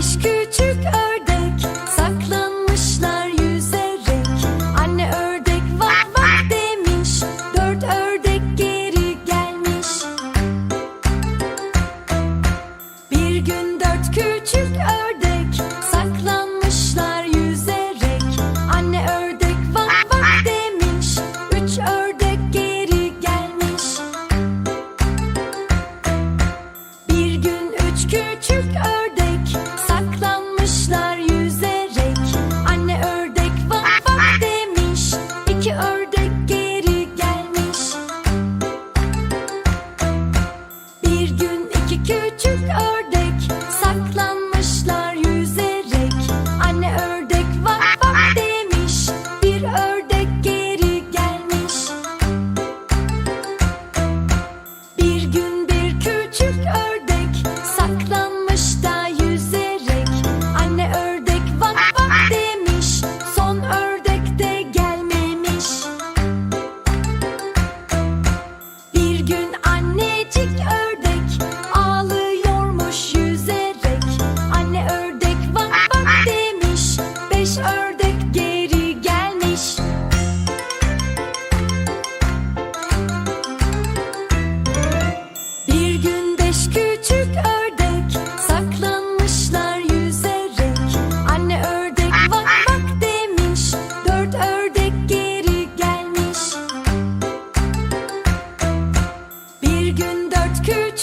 Beş küçük ördek saklanmışlar yüzerek Anne ördek vah vah demiş. Dört ördek geri gelmiş. Bir gün dört küçük ördek saklanmışlar yüzerek Anne ördek vah vah demiş. Üç ördek geri gelmiş. Bir gün üç küçük ördek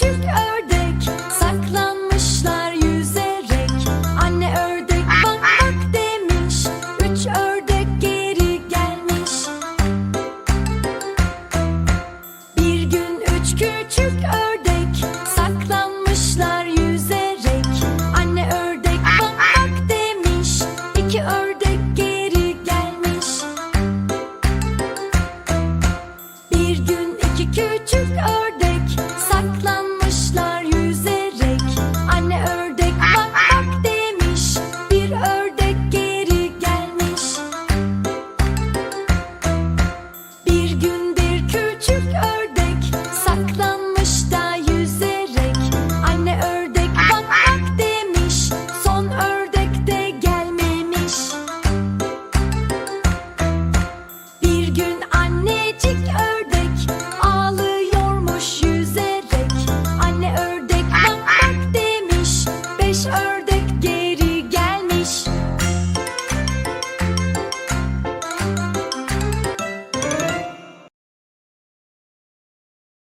you go? take